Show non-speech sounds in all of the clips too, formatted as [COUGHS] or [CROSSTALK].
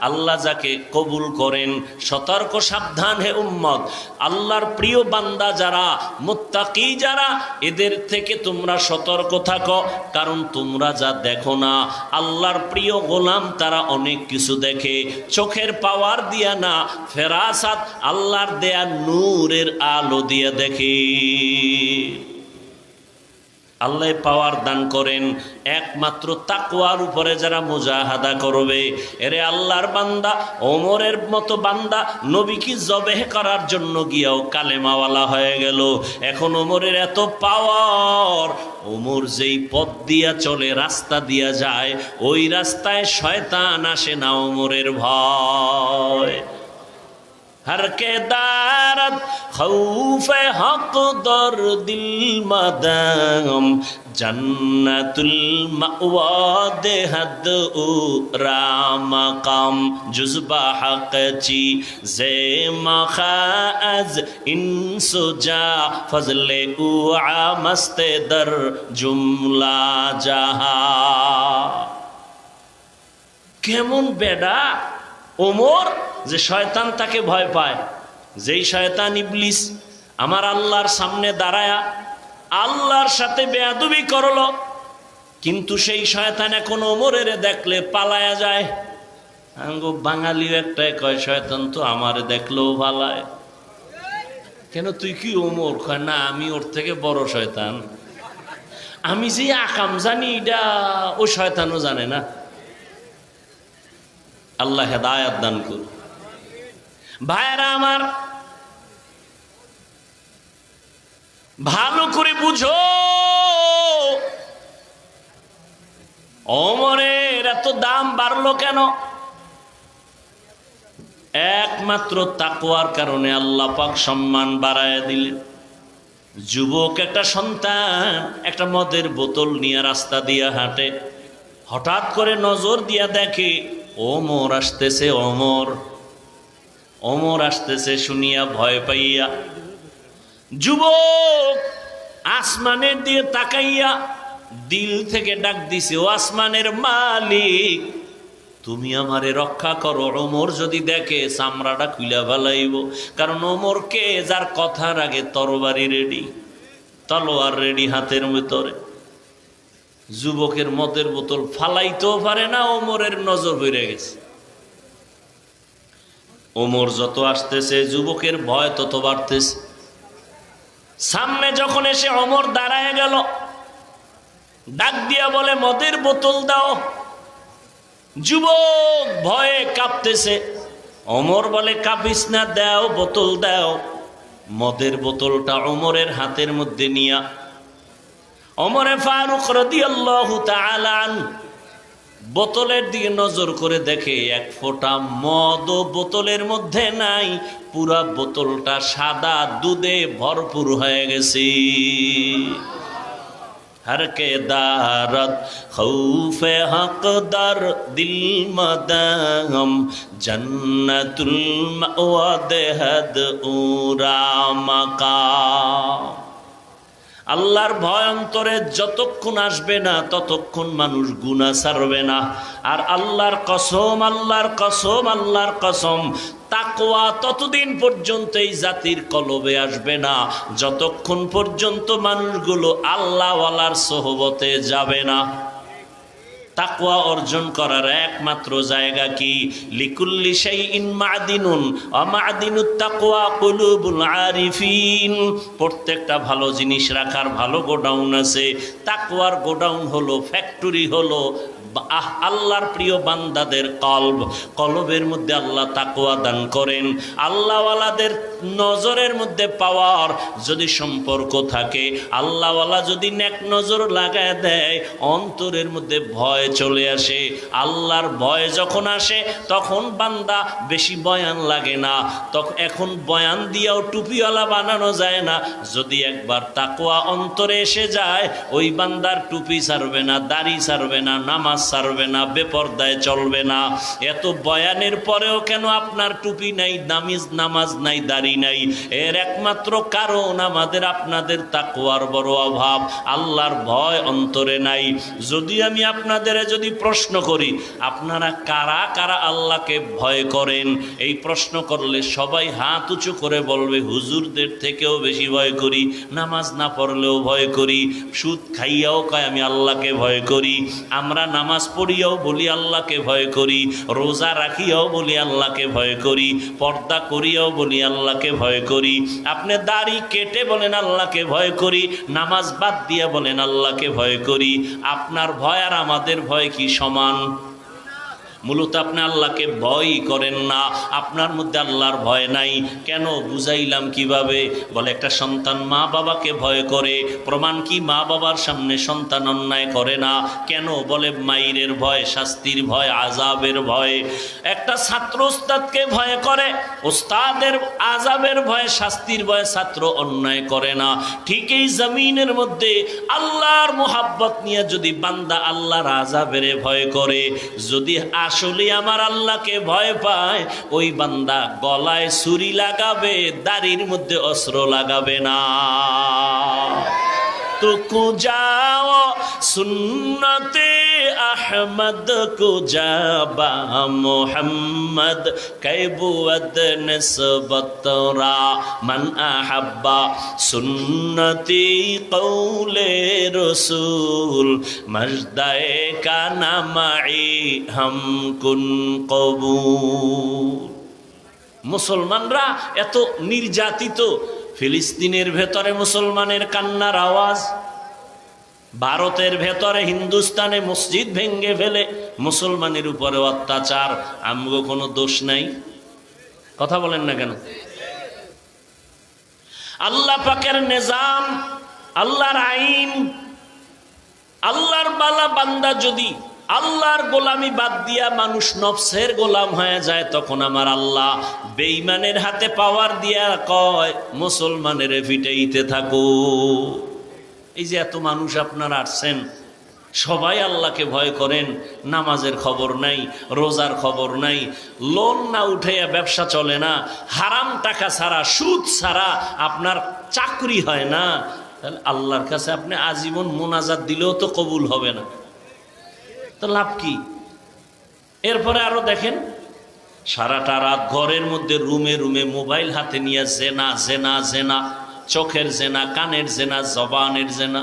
আল্লাহ যাকে কবুল করেন, সতর্ক, সাবধান হে উম্মত। আল্লাহর প্রিয় বান্দা যারা, মুত্তাকি যারা, এদের থেকে তোমরা সতর্ক থাকো, কারণ তোমরা যা দেখো না, আল্লাহর প্রিয় গোলাম তারা অনেক কিছু দেখে। চোখের পাওয়ার দিয়া না, ফেরাসাত, আল্লাহর দেয়া নূর নূরের আলো দিয়া দেখে। আল্লাহ পাওয়ার দান করেন। একমাত্র তাকওয়ার উপরে যারা মুজাহাদা করবে, এরে আল্লাহর বান্দা, ওমরের মতো বান্দা, নবীকে জবেহ করার জন্য গিয়াও কালেমাওয়ালা হয়ে গেল। এখন ওমরের এত পাওয়ার, ওমর যেই পথ দিয়া চলে, রাস্তা দিয়া যায়, ওই রাস্তায় শয়তান আসে না ওমরের ভয়। হর কে হক দর দিল মদম জন্নতুল মাওয়াদে হদ উ রাম জুজবা হক জে মখাজ ইনসু জা ফজলে উ আমস্তে দর জুমলা জাহা কেমন বেডা ওমর যে শয়তান তাকে ভয় পায়। যেই শয়তান ইবলিস আমার আল্লাহর সামনে দাঁড়ায়া আল্লাহর সাথে বেয়াদুবি করল, কিন্তু সেই শয়তান এখন ওমরের দেখলে পালায়া যায়। আঙ্গো বাঙালিও একটাই কয়, শয়তান তো আমারে দেখলেও ভালায় কেন তুই কি ওমর? কয়, না, আমি ওর থেকে বড় শয়তান। আমি যে আকাম জানি, এটা ও শয়তানও জানে না। আল্লাহ হেদায়াত দান করুন ভাইরা আমার, ভালো করে বুঝো। অমরের এত দাম বাড়লো কেন? একমাত্র তাকওয়ার কারণে আল্লাহ পাক সম্মান বাড়ায় দিলেন। যুবক, একটা সন্তান, একটা মদের বোতল নিয়ে রাস্তা দিয়ে হাঁটে। হঠাৎ করে নজর দিয়া দেখে ওমর আসতেছে অমর। অমর আসতেছে শুনিয়া, ভয় পাইয়া। যুবক, আসমানের দিয়ে তাকাইয়া দিল থেকে ডাক দিছে, ও আসমানের মালিক, তুমি আমারে রক্ষা করো। ওমর যদি দেখে, চামড়াটা খুইলা ফেলাইব। কারণ ওমরকে যার কথার আগে তরবারি রেডি তলোয়ার রেডি হাতের ভিতরে। যুবকের মদের বোতল ফালাইতেও পারে না, ওমরের নজর হয়ে গেছে। ওমর যত আসতেছে, যুবকের ভয় তত বাড়তেছে। সামনে যখন এসে অমর দাঁড়ায় গেল, ডাক দিয়া বলে, মদের বোতল দাও। যুবক ভয়ে কাঁপতেছে। অমর বলে, কাঁপিস না, দাও, বোতল দাও। মদের বোতলটা অমরের হাতের মধ্যে নিয়া অমরে ফারুক তাআলা আন বোতলের দিকে নজর করে দেখে এক ফোঁটা মদ বোতলের মধ্যে নাই। পুরা বোতলটা সাদা, দুধে ভরপুর হয়ে গেছে। হরকে দারত খৌফে হকদার, দিল মদম, জন্নতুল মাওয়াদ হদ উরা, মাকা। আল্লাহর ভয় অন্তরে যতক্ষণ আসবে না, ততক্ষণ মানুষ গুণা ছাড়বে না। আর আল্লাহর কসম আল্লাহর কসম আল্লাহর কসম তাকোয়া ততদিন পর্যন্ত এই জাতির কলবে আসবে না। যতক্ষণ পর্যন্ত মানুষগুলো আল্লাহওয়ালার সহবতে যাবে না। তাকওয়া অর্জন করার একমাত্র জায়গা কি? লিকুল্লি সেই ইন মাদিনুন অমাদিনুত তাকুয়া কুলুবুল আরিফিন। প্রত্যেকটা ভালো জিনিস রাখার ভালো গোডাউন আছে। তাকওয়ার গোডাউন হলো, ফ্যাক্টরি হলো আহ, আল্লাহর প্রিয় বান্দাদের কলব, কলবের মধ্যে আল্লাহ তাকওয়া দান করেন। আল্লাহওয়ালাদের নজরের মধ্যে পাওয়ার যদি সম্পর্ক থাকে, আল্লাহওয়ালা যদি নেক নজর লাগায় দেয়, অন্তরের মধ্যে ভয় চলে আসে। আল্লাহর ভয় যখন আসে, তখন বান্দা বেশি বয়ান লাগে না। তখন এখন বয়ান দিয়েও টুপিওয়ালা বানানো যায় না। যদি একবার তাকোয়া অন্তরে এসে যায়, ওই বান্দার টুপি ছাড়বে না, দাড়ি ছাড়বে না, নামাজ ছাড়বে না, বেপর্দায় চলবে না। এত বয়ানের পরেও কেন আপনার টুপি নাই নামিজ নামাজ নাই, দাড়ি নাই? এর একমাত্র কারণ আমাদের, আপনাদের তাকুয়ার বড় অভাব। আল্লাহর ভয় অন্তরে নাই। যদি আমি আপনাদের যদি প্রশ্ন করি, আপনারা কারা কারা আল্লাহকে ভয় করেন? এই প্রশ্ন করলে সবাই হাত উঁচু করে বলবে, হুজুরদের থেকেও বেশি ভয় করি, নামাজ না পড়লেও ভয় করি, সুদ খাইয়াও কয় আমি আল্লাহকে ভয় করি? আমরা নামাজ পড়িয়াও বলি আল্লাহকে ভয় করি, রোজা রাখিয়াও বলি আল্লাহকে ভয় করি, পর্দা করিয়াও বলি আল্লাহকে ভয় করি। আপনি দাড়ি কেটে বলেন আল্লাহকে ভয় করি, নামাজ বাদ দিয়া বলেন আল্লাহকে ভয় করি। আপনার ভয় আর আমাদের ভয় কি সমান? মূলত আপনি আল্লাহকে ভয়ই করেন না, আপনার মধ্যে আল্লাহর ভয় নাই। কেন? বুঝাইলাম কীভাবে? বলে, একটা সন্তান মা বাবাকে ভয় করে। প্রমাণ কি? মা বাবার সামনে সন্তান অন্যায় করে না। কেন? বলে, মাইরের ভয়, শাস্তির ভয় আজাবের ভয়। একটা ছাত্র ওস্তাদকে ভয় করে, ওস্তাদের আজাবের ভয়, শাস্তির ভয় ছাত্র অন্যায় করে না। ঠিক এই জমিনের মধ্যে আল্লাহর মোহাব্বত নিয়ে যদি বান্দা আল্লাহর আজাবের ভয় করে, যদি আসলে আমার আল্লাহকে ভয় পায়। ওই বান্দা গলায় ছুরি লাগাবে, দাড়ির মধ্যে অস্ত্র লাগাবে না। তো যাও, সুন্নতে আহমদ কো মোহাম্মদ কৈবুয়দ নিসবতরা মান আহাব্বা সুন্নতি কৌলে রসুল মজদায়ে কানা মাই হম কুন কবুল। মুসলমানরা এত নির্যাতিত ফিলিস্তিনের ভেতরে মুসলমানের কান্নার আওয়াজ। ভারতের ভেতরে হিন্দুস্তানে মসজিদ ভেঙ্গে ফেলে মুসলমানের উপরে অত্যাচার, আমগো কোনো দোষ নাই। কথা বলেন না কেন? আল্লাহ পাকের নিজাম, আল্লাহর আইন, আল্লাহর বালা বান্দা যদি আল্লাহর গোলামি বাদ দিয়া মানুষ নফসের গোলাম হয়ে যায়, তখন আমার আল্লাহ বেইমানের হাতে পাওয়ার দিয়া কয়, মুসলমানের ফিটাইতে থাকো। এই যে এত মানুষ আপনারা আসছেন, সবাই আল্লাহকে ভয় করেন, নামাজের খবর নাই, রোজার খবর নাই, লোন না উঠাইয়া ব্যবসা চলে না, হারাম টাকা ছাড়া, সুদ ছাড়া আপনার চাকরি হয় না, তাহলে আল্লাহর কাছে আপনি আজীবন মোনাজাত দিলেও তো কবুল হবে না। তো লাভ কি? এরপরে আরও দেখেন, সারাটা রাত ঘরের মধ্যে রুমে রুমে মোবাইল হাতে নিয়ে জেনা জেনা জেনা। চোখের জেনা কানের জেনা জবানের জেনা।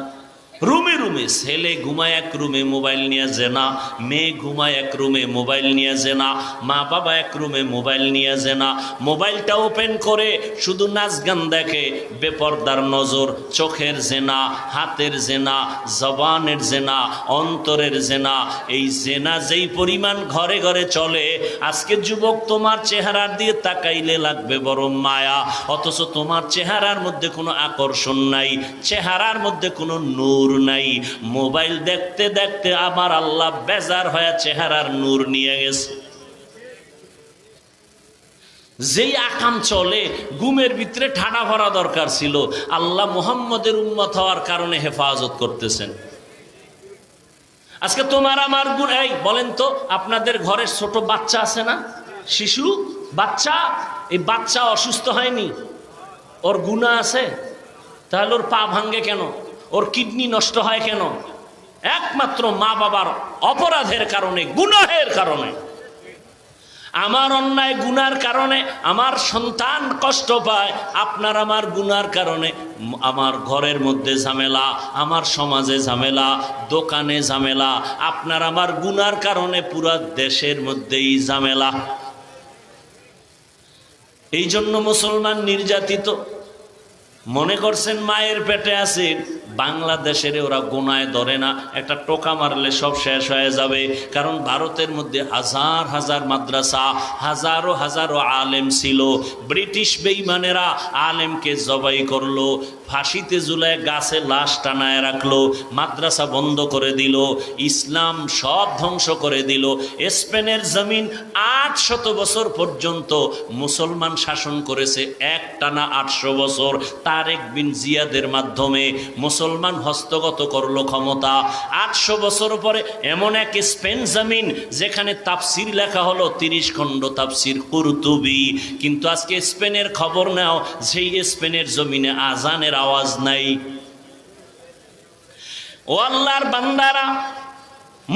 রুমে রুমে, ছেলে ঘুমায় এক রুমে মোবাইল নিয়ে জেনা, মেয়ে ঘুমায় এক রুমে মোবাইল নিয়ে জেনা, মা বাবা এক রুমে মোবাইল নিয়ে জেনা। মোবাইলটা ওপেন করে, শুধু নাচ গান দেখে, বেপর্দার নজর, চোখের জেনা, হাতের জেনা, জবানের জেনা, অন্তরের জেনা। এই জেনা যেই পরিমাণ ঘরে ঘরে চলে, আজকে যুবক তোমার চেহারার দিয়ে তাকাইলে লাগবে বড় মায়া। অথচ তোমার চেহারার মধ্যে কোনো আকর্ষণ নাই, চেহারার মধ্যে কোনো নূর নাই। মোবাইল দেখতে দেখতে আমার আল্লাহ বেজার হয়ে চেহারার নূর নিয়ে গেছে। যেই আকাম চলে গুমের ভিতরে ঠাডা ভরা দরকার ছিল। আল্লাহ মোহাম্মদের উম্মত হওয়ার কারণে হেফাজত করতেছেন। আজকে তোমার আমার গুণ, এই বলেন তো, আপনাদের ঘরের ছোট বাচ্চা আছে না? শিশু? বাচ্চা? এই বাচ্চা অসুস্থ হয়নি? ওর গুণা আছে? তাহলে ওর পা ভাঙ্গে কেন? ওর কিডনি নষ্ট হয় কেন? একমাত্র মা বাবার অপরাধের কারণে, গুনাহের কারণে। আমার অন্যায় গুনার কারণে, আমার সন্তান কষ্ট পায়, আপনার আমার গুনার কারণে। আমার ঘরের মধ্যে ঝামেলা, আমার সমাজে ঝামেলা, দোকানে ঝামেলা, আপনার আমার গুনার কারণে পুরা দেশের মধ্যেই ঝামেলা। এই জন্য মুসলমান নির্যাতিত। মনে করছেন মায়ের পেটে আছে বাংলাদেশের ওরা গোনায় ধরে না। একটা টোকা মারলে সব শেষ হয়ে যাবে। কারণ ভারতের মধ্যে হাজার হাজার মাদ্রাসা, হাজারো হাজারো আলেম ছিল। ব্রিটিশ বেইমানেরা আলেমকে জবাই করল। ফাঁসিতে ঝুলায় গাছে লাশ টানায় রাখল, মাদ্রাসা বন্ধ করে দিল, ইসলাম সব ধ্বংস করে দিল। স্পেনের জমিন আট শত বছর পর্যন্ত মুসলমান শাসন করেছে, এক টানা আটশো বছর। তারেক বিন জিয়াদের মাধ্যমে মুসলমান হস্তগত করল ক্ষমতা। আটশো বছর পরে এমন এক স্পেন জমিন যেখানে তাপসির লেখা হলো, তিরিশ খণ্ড তাপসির কুরতুবি। কিন্তু আজকে স্পেনের খবর নাও সেই স্পেনের জমিনে আজানের আওয়াজ নাই। ও আল্লাহর বান্দারা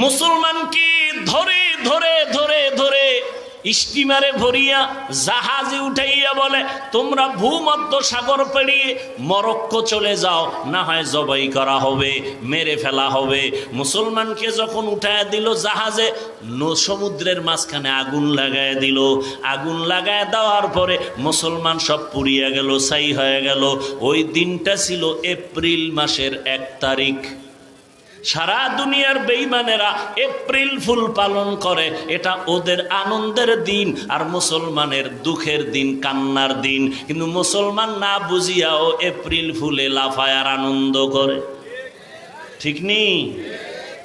মুসলমানকে ধরে ধরে ধরে ধরে স্টিমারে ভরিয়া জাহাজে উঠাইয়া বলে, তোমরা ভূমধ্য সাগর পেরিয়ে মরক্কো চলে যাও, না হয় জবাই করা হবে, মেরে ফেলা হবে। মুসলমানকে যখন উঠাইয়া দিল জাহাজে সমুদ্রের মাঝখানে আগুন লাগায় দিল। আগুন লাগায় দেওয়ার পরে মুসলমান সব পুড়িয়া গেল সাই হয়ে গেল। ওই দিনটা ছিল এপ্রিল মাসের এক তারিখ। সারা দুনিয়ার বেইমানেরা এপ্রিল ফুল পালন করে। এটা ওদের আনন্দের দিন আর মুসলমানের দুঃখের দিন, কান্নার দিন। কিন্তু মুসলমান না বুঝিয়াও এপ্রিল ফুলে লাফায়ার আনন্দ করে। ঠিক নেই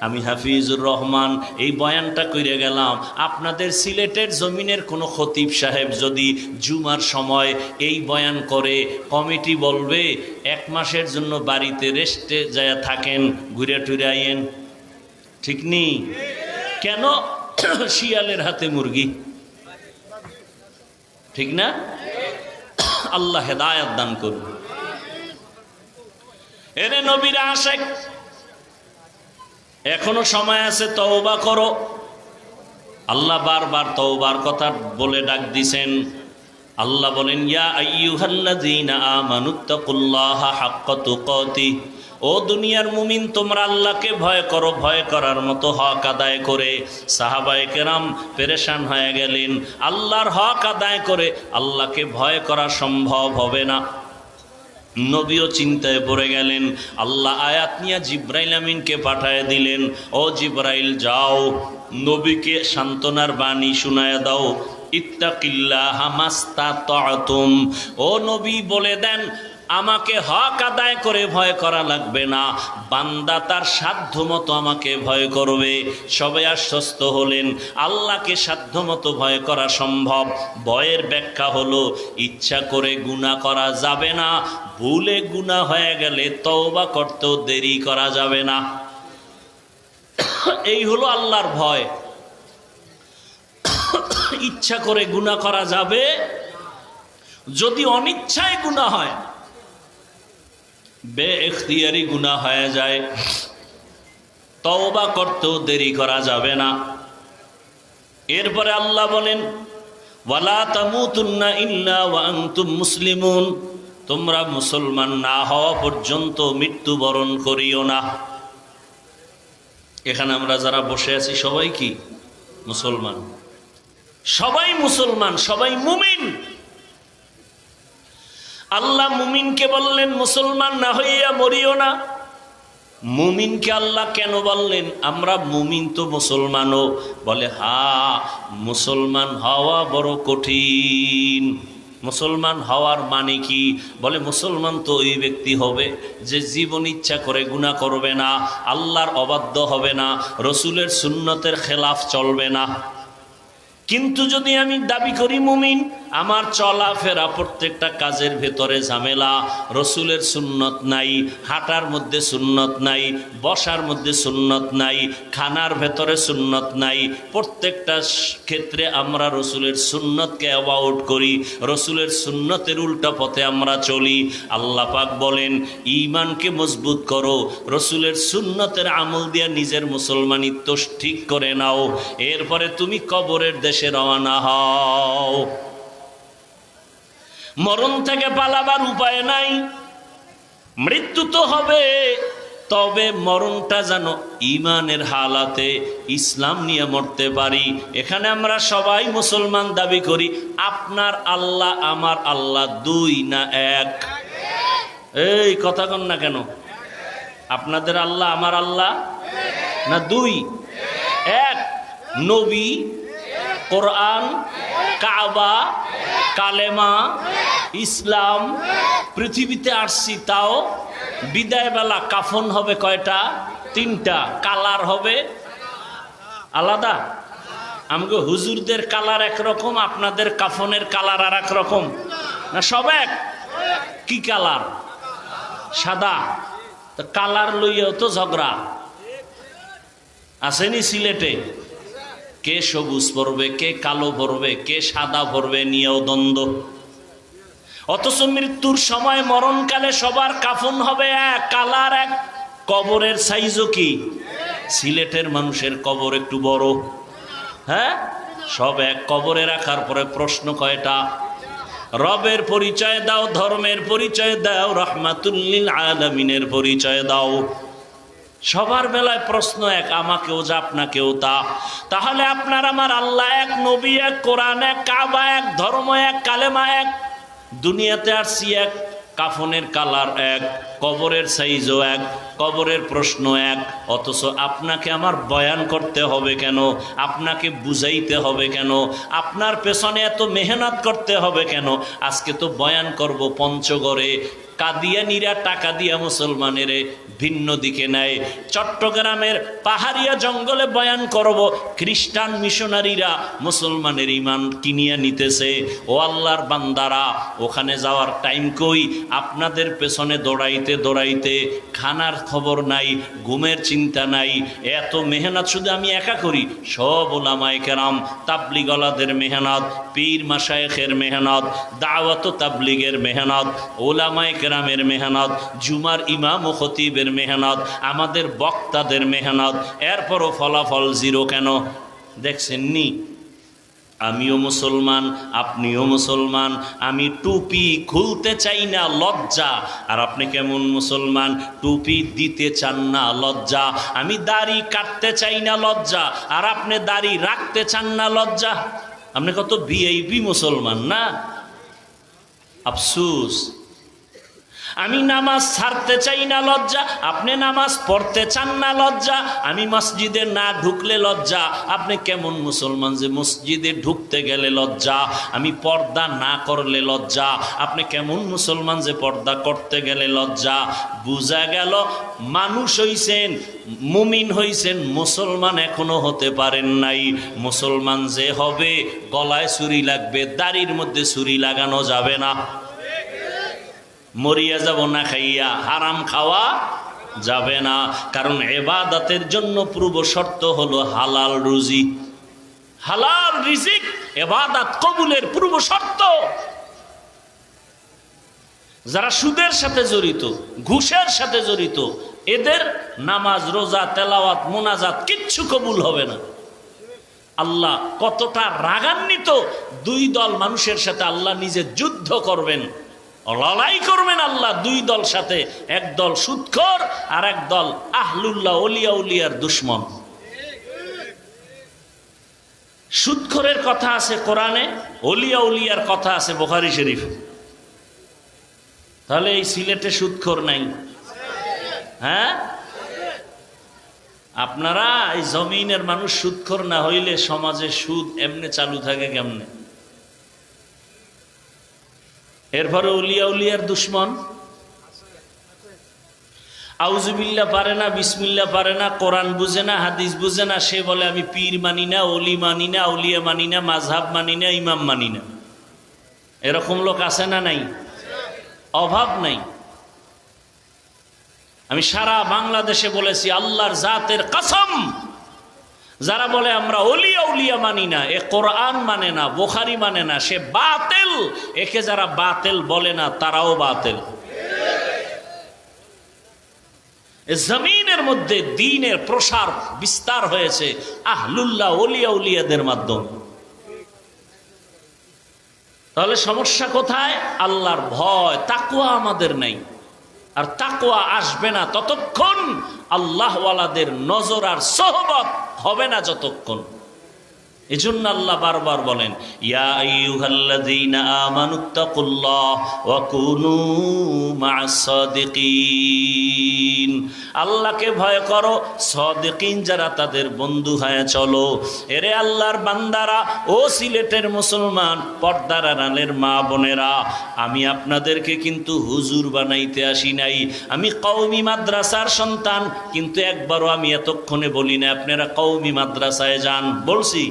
আমি হাফিজুর রহমান, এই বয়ানটা কইরে গেলাম, আপনাদের সিলেটের জমিনের কোনো খতিব সাহেব যদি জুমার সময় এই বয়ান করে, কমিটি বলবে, এক মাসের জন্য বাড়িতে রেস্টে যায় থাকেন, ঘুরে টুরে আইয়েন। ঠিক নেই কেন? [COUGHS] শিয়ালের হাতে মুরগি। ঠিক না? আল্লাহ হেদায়াত দান করুন। এরে নবীরা আশেক এখনও সময় আছে, তওবা করো। আল্লাহ বারবার তওবার কথা বলে ডাক দিছেন। আল্লাহ বলেন, ইয়া আইয়ুহাল্লাযীনা আমানুত্তাকুল্লাহা হাক্কা তুকাতি। ও দুনিয়ার মুমিন, তোমরা আল্লাহকে ভয় করো, ভয় করার মতো হক আদায় করে। সাহাবায়ে কেরাম পেরেশান হয়ে গেলেন। আল্লাহর হক আদায় করে আল্লাহকে ভয় করা সম্ভব হবে না। নবীও চিন্তায় পড়ে গেলেন, আল্লাহ আয়াত নিয়ে জিব্রাইল আমিনকে পাঠায় দিলেন, ও জিব্রাইল, যাও, নবীকে সান্ত্বনার বাণী শুনায় দাও ইত্তাকিল্লা হামাস্তা তুম ও নবী বলে দেন আমাকে হক আদায় করে ভয় করা লাগবে না। বান্দা তার সাধ্য মতো আমাকে ভয় করবে। সবাই আশ্বস্ত হলেন, আল্লাহকে সাধ্য মতো ভয় করা সম্ভব। ভয়ের ব্যাখ্যা হলো, ইচ্ছা করে গুণা করা যাবে না, ভুলে গুণা হয়ে গেলে তওবা করতেও দেরি করা যাবে না। [COUGHS] এই হলো আল্লাহর ভয়। [COUGHS] ইচ্ছা করে গুণা করা যাবে, যদি অনিচ্ছায় গুণা হয় বে এখতিয়ারি গুণা হয়ে যায়। তওবা করতেও দেরি করা যাবে না। এরপরে আল্লাহ বলেন, ওয়ালা তামুতুন্না ইল্লা ওয়া মুসলিমুন। তোমরা মুসলমান না হওয়া পর্যন্ত মৃত্যুবরণ করিও না। এখানে আমরা যারা বসে আছি, সবাই কি? মুসলমান। সবাই মুসলমান, সবাই মুমিন। আল্লাহ মুমিনকে বললেন, মুসলমান না হইয়া মরিও না। মুমিনকে আল্লাহ কেন বললেন, আমরা মুমিন তো মুসলমানও। বলে, হা, মুসলমান হওয়া বড় কঠিন। মুসলমান হওয়ার মানে কি? বলে, মুসলমান তো ওই ব্যক্তি হবে যে জীবন ইচ্ছা করে গুণা করবে না, আল্লাহর অবাধ্য হবে না, রসুলের সুন্নতের খেলাফ চলবে না। কিন্তু যদি আমি দাবি করি মুমিন আমার চলাফেরা প্রত্যেকটা কাজের ভেতরে ঝামেলা, রসুলের সুন্নত নাই, হাঁটার মধ্যে সুন্নত নাই, বসার মধ্যে সুন্নত নাই, খানার ভেতরে সুন্নত নাই। প্রত্যেকটা ক্ষেত্রে আমরা রসুলের সুন্নতকে অ্যাবাউট করি, রসুলের সুন্নতের উল্টা পথে আমরা চলি। আল্লাহ পাক বলেন, ইমানকে মজবুত করো, রসুলের সুন্নতের আমল দিয়া নিজের মুসলমানিত্ব ঠিক করে নাও। এরপরে তুমি কবরের দেশে রওনা হও। মরণ থেকে পালাবার উপায় নাই। মৃত্যু তো হবে, তবে মরণটা যেন ইমানের হালাতে ইসলাম নিয়ে মরতে পারি। এখানে আমরা সবাই মুসলমান দাবি করি, আপনার আল্লাহ, আমার আল্লাহ দুই না এক? এই কথা কন না কেন? আপনাদের আল্লাহ, আমার আল্লাহ না দুই? এক, নবী, কোরআন, কাবা কালেমা, ইসলাম, পৃথিবীতে আসছি তাও বিদায়বেলা কাফন হবে কয়টা? তিনটা। কালার হবে আলাদা। আমাকে হুজুরদের কালার একরকম, আপনাদের কাফনের কালার আর এক রকম। না, সব এক? কি কালার? সাদা। তো কালার লইয়াও তো ঝগড়া। আসেনি সিলেটে? কে সবুজ পরবে কে কালো পরবে কে সাদা পরবে নিয়েও দ্বন্দ্ব। অথচ মৃত্যুর সময় মরণকালে সবার কাফন হবে এক, কালার এক। কবরের সাইজও কি? সিলেটের মানুষের কবর একটু বড়। হ্যাঁ? সব এক কবরে রাখার পরে প্রশ্ন কয়টা? রবের পরিচয় দাও, ধর্মের পরিচয় দাও রহমাতুল্লিল আলমিনের পরিচয় দাও। সবার বেলায় প্রশ্ন এক, আমাকেও যা আপনাকেও তা। তাহলে আপনার আমার আল্লাহ এক, নবী এক, কোরআন এক, কাবা এক, ধর্ম এক, কালেমা এক, দুনিয়াতে আসছি এক, কাফনের কালার এক, কবরের সাইজও এক, কবরের প্রশ্ন এক, অথচ আপনাকে আমার বয়ান করতে হবে কেন? আপনাকে বুঝাইতে হবে কেন? আপনার পেছনে এত মেহনত করতে হবে কেন? আজকে তো বয়ান করব পঞ্চগড়ে কাদিয়ানিরা টাকা দিয়া মুসলমানের ভিন্ন দিকে নেয়। চট্টগ্রামের পাহাড়িয়া জঙ্গলে বয়ান করব, খ্রিস্টান মিশনারিরা মুসলমানের ইমান কিনিয়া নিতেছে। ও আল্লাহর বান্দারা, ওখানে যাওয়ার টাইম কই? আপনাদের পেছনে দৌড়াইতে দৌড়াইতে খানার খবর নাই, ঘুমের চিন্তা নাই। এত মেহনত শুধু আমি একা করি? সব ওলামায় কেরাম, তাবলিগলাদের মেহনত, পীর মাসায়েখের মেহনত, দাওয়াত তাবলিগের মেহনত। ওলামায় কেরামের মেহনত, জুমার ইমাম ও খতিবের মেহনত, আমাদের বক্তাদের মেহনত, এরপরও ফলাফল জিরো কেন? দেখছেন নি আমিও মুসলমান, আপনিও মুসলমান, আমি টুপি খুলতে চাই না, লজ্জা। আর আপনি কেমন মুসলমান, টুপি দিতে চান না, লজ্জা। আমি দাড়ি কাটতে চাই না, লজ্জা। আর আপনি দাড়ি রাখতে চান না, লজ্জা। আপনি কত ভিআইপি মুসলমান না? আফসুস। আমি নামাজ ছাড়তে চাই না লজ্জা, আপনি নামাজ পড়তে চান না লজ্জা, আমি মসজিদে না ঢুকলে লজ্জা, আপনি কেমন মুসলমান যে মসজিদে ঢুকতে গেলে লজ্জা, আমি পর্দা না করলে লজ্জা, আপনি কেমন মুসলমান যে পর্দা করতে গেলে লজ্জা, বুঝা গেল মানুষ হইছেন, মুমিন হইছেন, মুসলমান এখনও হতে পারেন নাই, মুসলমান যে হবে, গলায় ছুরি লাগবে, দাড়ির মধ্যে ছুরি লাগানো যাবে না। মরিয়া যাব না খাইয়া, হারাম খাওয়া যাবে না। কারণ এবাদাতের জন্য পূর্ব শর্ত হলো হালাল রুজি। হালাল রিজিক, এবাদাত কবুলের পূর্ব শর্ত। যারা সুদের সাথে জড়িত, ঘুষের সাথে জড়িত, এদের নামাজ, রোজা, তেলাওয়াত, মোনাজাত কিচ্ছু কবুল হবে না। আল্লাহ কতটা রাগান্বিত, দুই দল মানুষের সাথে আল্লাহ নিজে যুদ্ধ করবেন। লড়াই করবেন আল্লাহ, দুই দল সাথে, এক দল সুৎখর আর এক দল আহলুল্লাহ, অলিয়া উলিয়ার দুশ্মন। সুৎখরের কথা আছে কোরআনে, অলিয়া উলিয়ার কথা আছে বোখারি শরীফ। তাহলে এই সিলেটে সুৎখর নাই। হ্যাঁ? আপনারা এই জমিনের মানুষ সুৎখর না হইলে সমাজে সুদ এমনি চালু থাকে কেমনে? এরপরে উলিয়া উলিয়ার দুশ্মন। আউজুবিল্লা পারে না বিসমিল্লা পারে না, কোরআন বুঝে না, হাদিস বুঝে না, সে বলে, আমি পীর মানি না অলি মানি না আউলিয়া মানি না মাঝহাব মানি না, ইমাম মানি না। এরকম লোক আছে না নাই? অভাব নাই। আমি সারা বাংলাদেশে বলেছি, আল্লাহর জাতের কসম যারা বলে, আমরা অলিয়া উলিয়া মানি না, এ কোরআন মানে না, বোখারি মানে না, সে বাতেল। একে যারা বাতেল বলে না, তারাও বাতেল। জমিনের মধ্যে দিনের প্রসার বিস্তার হয়েছে আহলুল্লাহ অলিয়া উলিয়াদের মাধ্যমে। তাহলে সমস্যা কোথায়? আল্লাহর ভয় তাকুয়া আমাদের নাই। আর তাকুয়া আসবে না ততক্ষণ আল্লাহওয়ালাদের নজর আর সহবত হবে না যতক্ষণ। এজন্য আল্লাহ বারবার বলেন আল্লাহকে ভয় করো, সাদিকিন যারা তাদের বন্ধু হয়ে চলো। এরে আল্লাহর বান্দারা, ও সিলেটের মুসলমান, পর্দার আড়ালের মা বোনেরা, আমি আপনাদেরকে কিন্তু হুজুর বানাইতে আসি নাই। আমি কওমি মাদ্রাসার সন্তান, কিন্তু একবারও আমি এতক্ষণে বলি না আপনারা কওমি মাদ্রাসায় যান। বলছি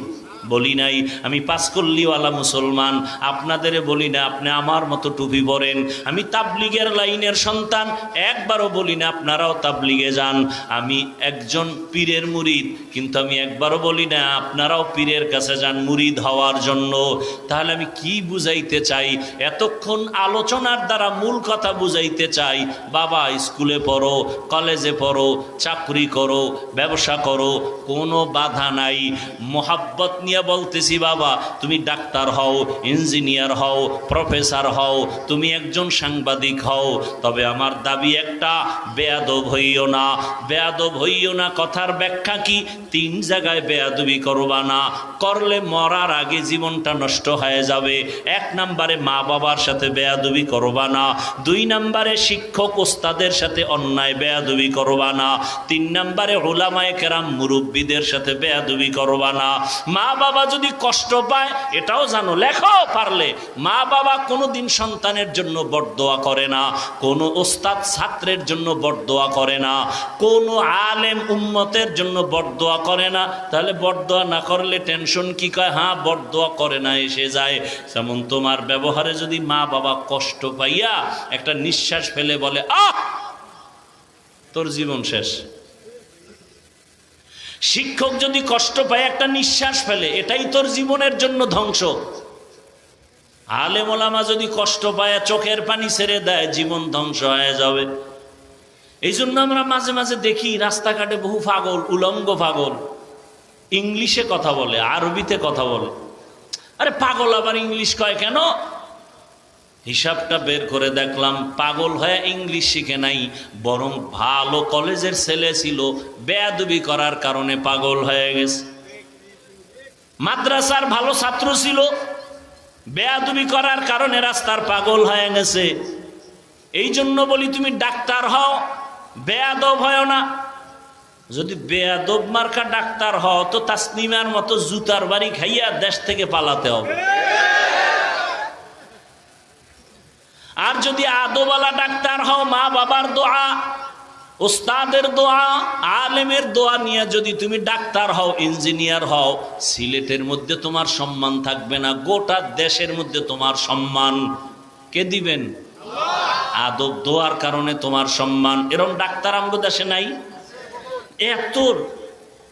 বলি নাই। আমি পাঁচকল্লিওয়ালা মুসলমান, আপনাদের বলি না, আপনি আমার মতো টুপি পরেন। আমি তাবলিগের লাইনের সন্তান, একবারও বলি না, আপনারাও তাবলিগে যান। আমি একজন পীরের মুরিদ, কিন্তু আমি একবারও বলি না, আপনারাও পীরের কাছে যান মুরিদ হওয়ার জন্য। তাহলে আমি কি বুঝাইতে চাই? এতক্ষণ আলোচনার দ্বারা মূল কথা বুঝাইতে চাই। বাবা, স্কুলে পড়ো, কলেজে পড়ো, চাকরি করো, ব্যবসা করো, কোনো বাধা নাই। মোহাব্বত নিয়ে বলতেছি, বাবা, তুমি ডাক্তার হও, ইঞ্জিনিয়ার হও, প্রফেসর হও, তুমি একজন সাংবাদিক হও, তবে আমার দাবি একটা, বেয়াদব হইও না। বেয়াদব হইও না, কথার ব্যাখ্যা কি? তিন জায়গায় বেয়াদবি করবা না, করলে মরার আগে জীবনটা নষ্ট হয়ে যাবে। এক নাম্বারে মা বাবার সাথে বেয়াদবি করবা না, দুই নাম্বারে শিক্ষক ওস্তাদের সাথে অন্যায় বেয়াদবি করবা না, তিন নাম্বারে ওলামায় কেরাম মুরব্বীদের সাথে বেয়াদবি করবা না। মা বাবা যদি কষ্ট পায়, এটাও জানো লেখাও পারলে। মা বাবা কোনোদিন সন্তানের জন্য বরদোয়া করে না, কোনো ওস্তাদ ছাত্রের জন্য বরদোয়া করে না, কোনো আলেম উম্মতের জন্য বরদোয়া করে না। তাহলে বরদোয়া না করলে টেনশন কি কয়? হ্যাঁ বরদোয়া করে না, এসে যায়। যেমন তোমার ব্যবহারে যদি মা বাবা কষ্ট পাইয়া একটা নিঃশ্বাস ফেলে বলে, আহ, তোর জীবন শেষ। শিক্ষক যদি কষ্ট পায়, একটা নিঃশ্বাস ফেলে, এটাই তোর জীবনের জন্য ধ্বংস। আলে মোলামা যদি কষ্ট পায়, চোখের পানি ছেড়ে দেয়, জীবন ধ্বংস হয়ে যাবে। এই জন্য আমরা মাঝে মাঝে দেখি, রাস্তাঘাটে বহু পাগল, উলঙ্গ পাগল। ইংলিশে কথা বলে, আরবিতে কথা বলে। আরে পাগল আবার ইংলিশ কয় কেন? হিসাবটা বের করে দেখলাম, পাগল হয়ে ইংলিশ শিখে নাই, বরং ভালো কলেজের ছেলে ছিল, বেয়াদবি করার কারণে পাগল হয়ে গেছে। মাদ্রাসার ভালো ছাত্র ছিল, বেয়াদবি করার কারণে রাস্তার পাগল হয়ে গেছে। এই জন্য বলি, তুমি ডাক্তার হও, বেয়াদব হয় না। যদি বেয়াদব মার্কা ডাক্তার হও, তো তাসনিমার মতো জুতার বাড়ি খাইয়া দেশ থেকে পালাতে হবে। যদি আদোবালা ডাক্তার হও মা বাবার দোয়া ওস্তাদের দোয়া আলেমের দোয়া নিয়ে যদি তুমি ডাক্তার হও ইঞ্জিনিয়ার হও সিলেটের মধ্যে তোমার সম্মান থাকবে না গোটা দেশের মধ্যে তোমার সম্মান। কে দিবেন? আদব দোয়ার কারণে তোমার সম্মান। এরম ডাক্তার আমগো দেশে নাই? এত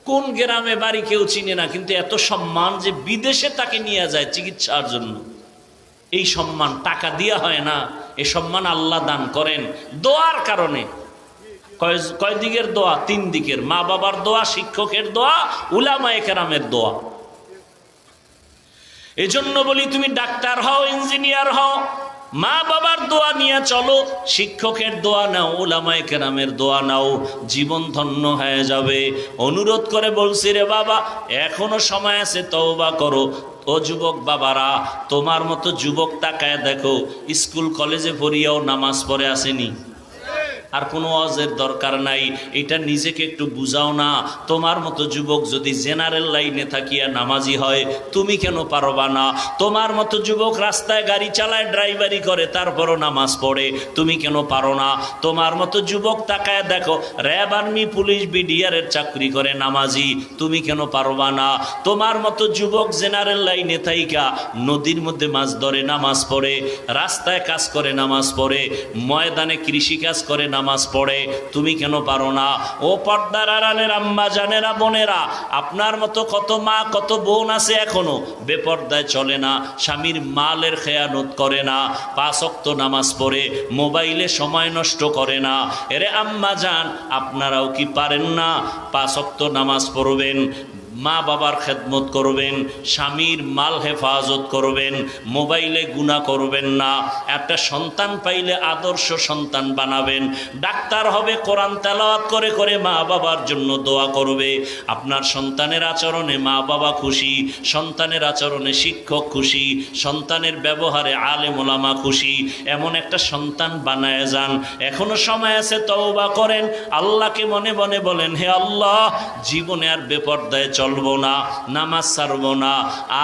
কোন গ্রামে বাড়ি কেউ চিনে না কিন্তু এত সম্মান যে বিদেশে তাকে নিয়ে যায় চিকিৎসার জন্য। এই সম্মান টাকা দিয়া হয় না। এই সম্মান আল্লাহ দান করেন দোয়ার কারণে। কয় দিকের দোয়া? তিন দিকের মা বাবার দোয়া, শিক্ষকের দোয়া, উলামায়ে কেরামের দোয়া। এজন্য বলি, তুমি ডাক্তার হও, ইঞ্জিনিয়ার হও, মা বাবার দোয়া নিয়ে চলো, শিক্ষকের দোয়া নাও ওলামায় কেরামের দোয়া নাও, জীবন ধন্য হয়ে যাবে। অনুরোধ করে বলছি রে বাবা, এখনও সময় আছে, তওবা করো। ও যুবক বাবারা তোমার মতো যুবক তাকায় দেখো স্কুল কলেজে পড়িয়াও নামাজ পড়ে আসেনি। আর কোনো অজের দরকার নাই। এটা নিজেকে একটু বুঝাও না। তোমার মতো যুবক যদি জেনারেল লাইনে থাকিয়া নামাজি হয়, তুমি কেন পারবা না? তোমার মতো যুবক রাস্তায় গাড়ি চালায় ড্রাইভারি করে, তারপরও নামাজ পড়ে, তুমি কেন পারো না? তোমার মতো যুবক তাকায় দেখো, র্যাব আর্মি, পুলিশ, বিডিআরের চাকরি করে নামাজি, তুমি কেন পারবা না? তোমার মতো যুবক জেনারেল লাইনে থাইকা, নদীর মধ্যে মাছ ধরে নামাজ পড়ে, রাস্তায় কাজ করে নামাজ পড়ে, ময়দানে কৃষি কাজ করে নামাজ পড়ে, তুমি কেন পারো না? ও পর্দার আড়ালের আম্মা, জানেরা, বোনেরা, আপনার মতো কত মা, কত বোন আছে এখনও? বেপর্দায় চলে না, স্বামীর মালের খেয়ানত করে না পাঁচক্ত নামাজ পড়ে, মোবাইলে সময় নষ্ট করে না। এরে আম্মা যান আপনারাও কি পারেন না? পাঁচক্ত নামাজ পড়বেন মা বাবার খেদমত করবেন, স্বামীর মাল হেফাজত করবেন, মোবাইলে গুণা করবেন না। একটা সন্তান পাইলে আদর্শ সন্তান বানাবেন। ডাক্তার হবে, কোরআন তেলাওয়াত করে করে মা বাবার জন্য দোয়া করবে। আপনার সন্তানের আচরণে মা বাবা খুশি, সন্তানের আচরণে শিক্ষক খুশি, সন্তানের ব্যবহারে আলে মোলামা খুশি। এমন একটা সন্তান বানায় যান। এখনও সময় আছে, তওবা করেন। আল্লাহকে মনে মনে বলেন, হে আল্লাহ, জীবনে আর বেপর্দায় চল চলবো না, নামাজ ছাড়ব না,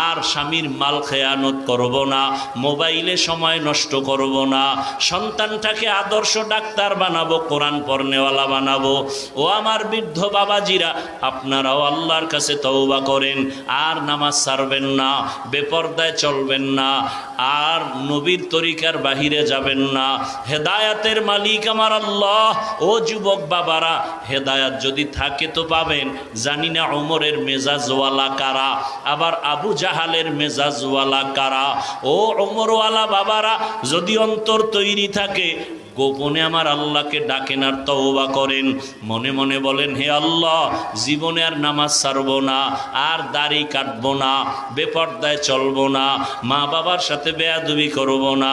আর স্বামীর মাল খেয়ানত করব না, মোবাইলে সময় নষ্ট করব না, সন্তানটাকে আদর্শ ডাক্তার বানাবো, কোরআন পর্নেওয়ালা বানাবো। ও আমার বৃদ্ধ বাবাজিরা, আপনারাও আল্লাহর কাছে তওবা করেন, আর নামাজ ছাড়বেন না, বেপর্দায় চলবেন না। আর নবীর তরিকার বাহিরে যাবেন না। হেদায়াতের মালিক আমার আল্লাহ। ও যুবক বাবারা, হেদায়াত যদি থাকে তো পাবেন। জানি না ওমরের মেজাজওয়ালা কারা, আবার আবু জাহালের মেজাজওয়ালা কারা। ও অমরওয়ালা বাবারা, যদি অন্তর তৈরি থাকে গোপনে আমার আল্লাহকে ডাকেন আর তওবা করেন। মনে মনে বলেন, হে আল্লাহ, জীবনে আর নামাজ ছাড়ব না, আর দাড়ি কাটবো না, বেপর্দায় চলবো না মা বাবার সাথে বেয়াদুবি করব না,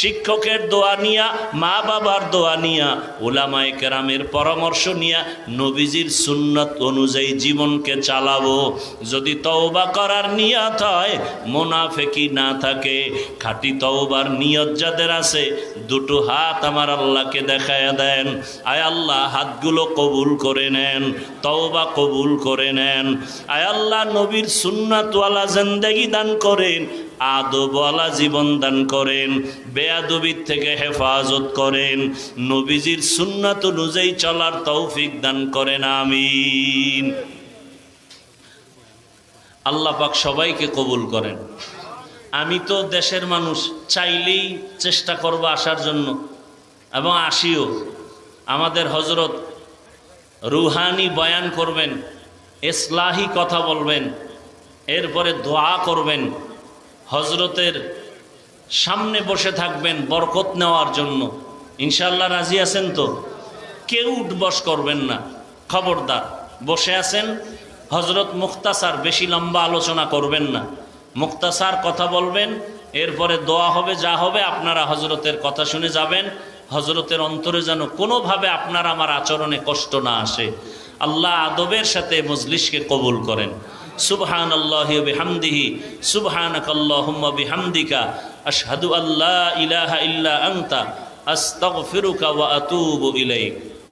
শিক্ষকের দোয়া নিয়া মা বাবার দোয়া নিয়া, ওলামায়ে কেরামের পরামর্শ নিয়া নবীজির সুন্নত অনুযায়ী জীবনকে চালাবো। যদি তওবা করার নিয়ত হয় মোনাফেকি না থাকে। খাঁটি তওবার নিয়ত যাদের আছে, দুটো হাত আমার আল্লাহকে দেখায় দেন। আয় আল্লাহ, হাতগুলো কবুল করে নেন, তওবা কবুল করে নেন। আয় আল্লাহ, নবীর সুন্নাতওয়ালা জিন্দেগি দান করেন, আদবওয়ালা জীবন দান করেন, বেয়াদবির থেকে হেফাজত করেন, নবীজির সুন্নাত অনুযায়ী চলার তৌফিক দান করেন, আমিন। আল্লাহ পাক সবাইকে কবুল করেন। আমি তো দেশের মানুষ, চাইলেই চেষ্টা করব আসার জন্য। এবং আসিও, আমাদের হজরত রুহানি বয়ান করবেন, ইসলাহি কথা বলবেন, এরপরে দোয়া করবেন হজরতের সামনে বসে থাকবেন বরকত নেওয়ার জন্য। ইনশাল্লাহ রাজি আছেন তো? কেউ উঠবস করবেন না। খবরদার, বসে আছেন হজরত মুখতাসার বেশি লম্বা আলোচনা করবেন না। মুক্তাসার কথা বলবেন, এরপরে দোয়া হবে, যা হবে, আপনারা হজরতের কথা শুনে যাবেন। হজরতের অন্তরে যেন কোনোভাবে আপনার আমার আচরণে কষ্ট না আসে। আল্লাহ আদবের সাথে মজলিসকে কবুল করেন। সুবহান আল্লাহ বিহামদিহি সুবহানাক আল্লাহুম্মা বিহামদিকা, আশহাদু আল্লা ইলাহা ইল্লা আনতা, আস্তাগফিরুকা ওয়া আতুবু ইলাইক।